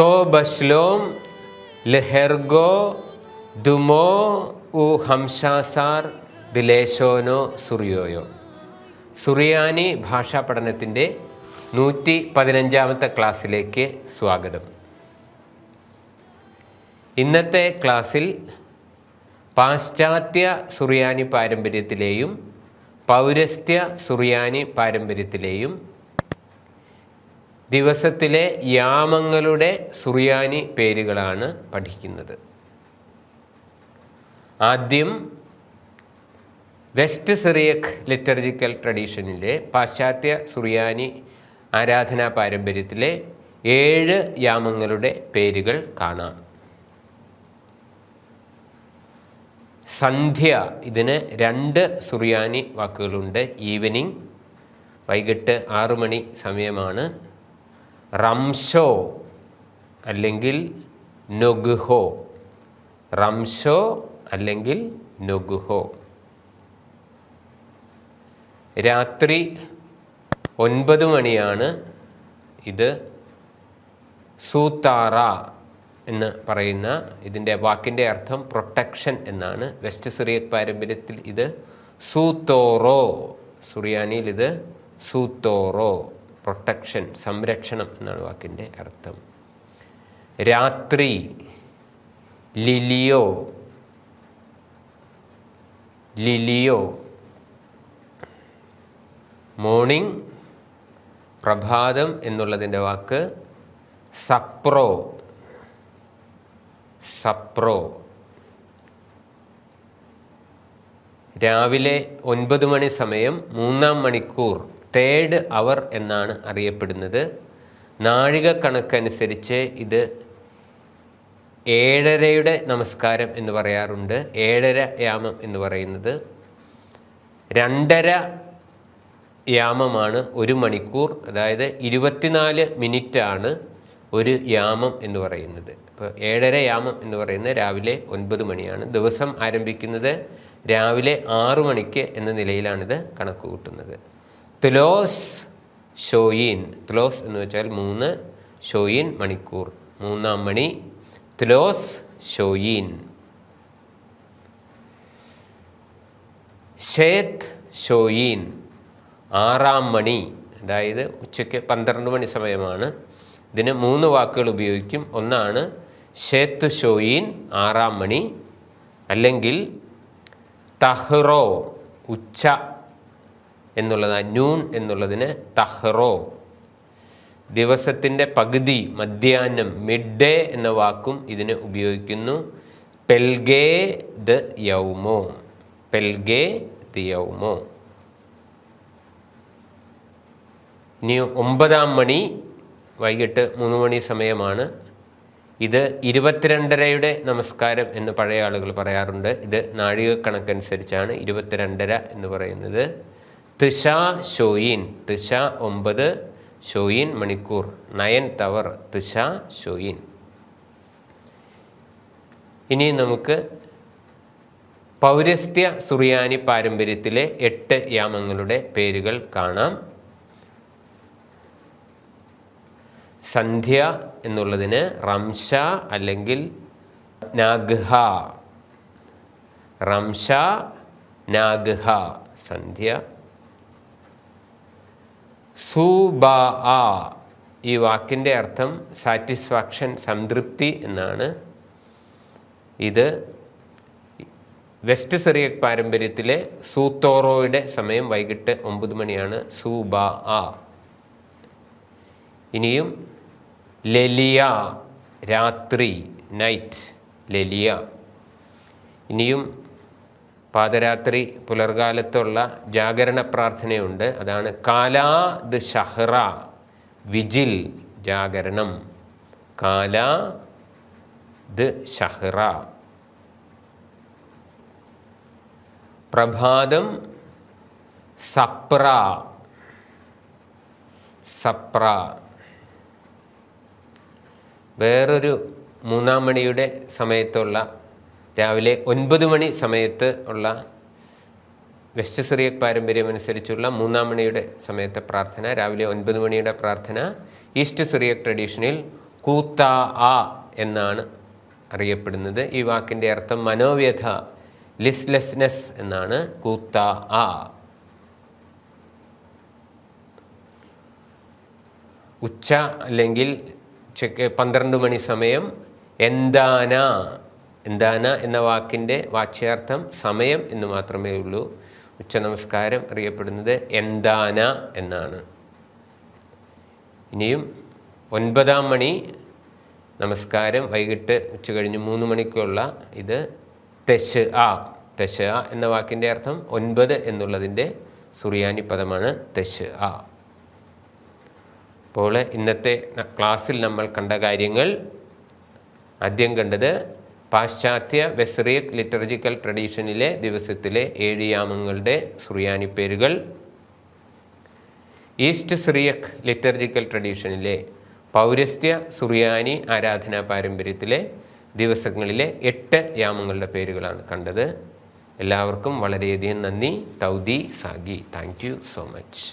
തോ ബസ്ലോം ലെഹെർഗോ ദുമോ ഉ ഹംഷാസാർ ദിലേശോനോ സുറിയോയോ സുറിയാനി ഭാഷാ പഠനത്തിന്റെ നൂറ്റി പതിനഞ്ചാമത്തെ ക്ലാസ്സിലേക്ക് സ്വാഗതം. ഇന്നത്തെ ക്ലാസ്സിൽ പാശ്ചാത്യ സുറിയാനി പാരമ്പര്യത്തിലെയും പൗരസ്ത്യ സുറിയാനി പാരമ്പര്യത്തിലെയും ദിവസത്തിലെ യാമങ്ങളുടെ സുറിയാനി പേരുകളാണ് പഠിക്കുന്നത്. ആദ്യം വെസ്റ്റ് സിറിയക് ലിറ്റർജിക്കൽ ട്രഡീഷനിലെ പാശ്ചാത്യ സുറിയാനി ആരാധനാ പാരമ്പര്യത്തിലെ ഏഴ് യാമങ്ങളുടെ പേരുകൾ കാണാം. സന്ധ്യ ഇതിന് രണ്ട് സുറിയാനി വാക്കുകളുണ്ട്. ഈവനിങ് വൈകിട്ട് ആറു മണി സമയമാണ്. റംഷോ അല്ലെങ്കിൽ നൊഗുഹോ. റംഷോ അല്ലെങ്കിൽ നൊഗുഹോ. രാത്രി ഒൻപത് മണിയാണ് ഇത് സൂത്താറ എന്ന് പറയുന്ന ഇതിന്റെ വാക്കിന്റെ അർത്ഥം പ്രൊട്ടക്ഷൻ എന്നാണ്. വെസ്റ്റ് സിറിയക് പാരമ്പര്യത്തിൽ ഇത് സൂത്തോറോ സുറിയാനിയിൽ ഇത് സൂത്തോറോ പ്രൊട്ടക്ഷൻ സംരക്ഷണം എന്നാണ് വാക്കിന്റെ അർത്ഥം. രാത്രി ലിലിയോ ലിലിയോ മോർണിംഗ് പ്രഭാതം എന്നുള്ളതിന്റെ വാക്ക് സപ്രോ സപ്രോ. രാവിലെ ഒൻപത് മണി സമയം മൂന്നാം മണിക്കൂർ തേർഡ് അവർ എന്നാണ് അറിയപ്പെടുന്നത്. നാഴിക കണക്കനുസരിച്ച് ഇത് ഏഴരയുടെ നമസ്കാരം എന്ന് പറയാറുണ്ട്. ഏഴര യാമം എന്ന് പറയുന്നത്. രണ്ടര യാമമാണ് ഒരു മണിക്കൂർ അതായത് ഇരുപത്തിനാല് മിനിറ്റാണ് ഒരു യാമം എന്ന് പറയുന്നത്. ഇപ്പോൾ ഏഴര യാമം എന്ന് പറയുന്നത് രാവിലെ ഒൻപത് മണിയാണ്. ദിവസം ആരംഭിക്കുന്നത് രാവിലെ ആറു മണിക്ക് എന്ന നിലയിലാണിത് കണക്ക് കൂട്ടുന്നത്. തുലോസ് ഷോയിൻ തുലോസ് എന്ന് വെച്ചാൽ മൂന്ന് ഷോയിൻ മണിക്കൂർ. മൂന്നാം മണി തുലോസ് ഷോയിൻ. ഷേത്ത് ഷോയിൻ ആറാം മണി അതായത് ഉച്ചയ്ക്ക് പന്ത്രണ്ട് മണി സമയമാണ്. ഇതിന് മൂന്ന് വാക്കുകൾ ഉപയോഗിക്കും. ഒന്നാണ് ഷേത്ത് ഷോയിൻ ആറാം മണി അല്ലെങ്കിൽ തഹ്റോ ഉച്ച എന്നുള്ളത് നൂൺ എന്നുള്ളതിന് തഹ്റോ. ദിവസത്തിന്റെ പകുതി മധ്യാഹ്നം മിഡ് ഡേ എന്ന വാക്കും ഇതിന് ഉപയോഗിക്കുന്നു. പെൽഗേ ദ യൗമോ. പെൽഗേ ദ യൗമോ. ഇനി ഒമ്പതാം മണി വൈകിട്ട് മൂന്ന് മണി സമയമാണ്. ഇത് ഇരുപത്തിരണ്ടരയുടെ നമസ്കാരം എന്ന് പഴയ ആളുകൾ പറയാറുണ്ട്. ഇത് നാഴികക്കണക്കനുസരിച്ചാണ് ഇരുപത്തിരണ്ടര എന്ന് പറയുന്നത്. തിഷ ഷോയിൻ തിഷ ഒമ്പത്. ഷോയിൻ മണിക്കൂർ. നയൻ തവർ തിഷ ഷോയിൻ ഇനി നമുക്ക് പൗരസ്ത്യ സുറിയാനി പാരമ്പര്യത്തിലെ എട്ട് യാമങ്ങളുടെ പേരുകൾ കാണാം. സന്ധ്യ എന്നുള്ളതിന് റംഷ അല്ലെങ്കിൽ നാഗ്ഹ. റംഷ നാഗ്ഹ സന്ധ്യ. സുബ ആ ഈ വാക്കിന്റെ അർത്ഥം സാറ്റിസ്ഫാക്ഷൻ സംതൃപ്തി എന്നാണ്. ഇത് വെസ്റ്റ് സിറിയക് പാരമ്പര്യത്തിലെ സൂത്തോറോയുടെ സമയം വൈകിട്ട് ഒമ്പത് മണിയാണ്. സൂബ. ആ ഇനിയും ലലിയ രാത്രി നൈറ്റ് ലലിയ. ഇനിയും പാതരാത്രി പുലർകാലത്തുള്ള ജാഗരണ പ്രാർത്ഥനയുണ്ട്. അതാണ് കാലാ ദ് ഷഹ്റ വിജിൽ ജാഗരണം. കാലാ ദ് ഷഹ്റ പ്രഭാതം സപ്ര സപ്ര. വേറൊരു മൂന്നാം മണിയുടെ സമയത്തുള്ള രാവിലെ ഒൻപത് മണി സമയത്ത് ഉള്ള വെസ്റ്റ് സിറിയക് പാരമ്പര്യം അനുസരിച്ചുള്ള മൂന്നാം മണിയുടെ സമയത്തെ പ്രാർത്ഥന രാവിലെ ഒൻപത് മണിയുടെ പ്രാർത്ഥന ഈസ്റ്റ് സിറിയക് ട്രഡീഷനിൽ കൂത്ത ആ എന്നാണ് അറിയപ്പെടുന്നത്. ഈ വാക്കിന്റെ അർത്ഥം മനോവ്യഥ ലിസ്ലെസ്നെസ് എന്നാണ് കൂത്ത ആ. ഉച്ച അല്ലെങ്കിൽ പന്ത്രണ്ട് മണി സമയം എന്താന എന്താന എന്ന വാക്കിന്റെ വാച്യാർത്ഥം സമയം എന്ന് മാത്രമേ ഉള്ളൂ. ഉച്ച നമസ്കാരം അറിയപ്പെടുന്നത് എന്താന എന്നാണ്. ഇനിയും ഒൻപതാം മണി നമസ്കാരം വൈകിട്ട് ഉച്ച കഴിഞ്ഞ് മൂന്ന് മണിക്കുള്ള ഇത് തെശ് ആ തെശ് ആ എന്ന വാക്കിന്റെ അർത്ഥം ഒൻപത് എന്നുള്ളതിന്റെ സുറിയാനി പദമാണ് തെശ് ആ. അപ്പോൾ ഇന്നത്തെ ക്ലാസ്സിൽ നമ്മൾ കണ്ട കാര്യങ്ങൾ ആദ്യം കണ്ടത് പാശ്ചാത്യ വെസ്റിയക് ലിറ്റർജിക്കൽ ട്രഡീഷനിലെ ദിവസത്തിലെ ഏഴിയാമങ്ങളുടെ സുറിയാനി പേരുകൾ. ഈസ്റ്റ് സിറിയക് ലിറ്റർജിക്കൽ ട്രഡീഷനിലെ പൗരസ്ത്യ സുറിയാനി ആരാധനാ പാരമ്പര്യത്തിലെ ദിവസങ്ങളിലെ എട്ട് യാമങ്ങളുടെ പേരുകളാണ് കണ്ടത്. എല്ലാവർക്കും വളരെയധികം നന്ദി. തൗദി സാഗി. Thank so much.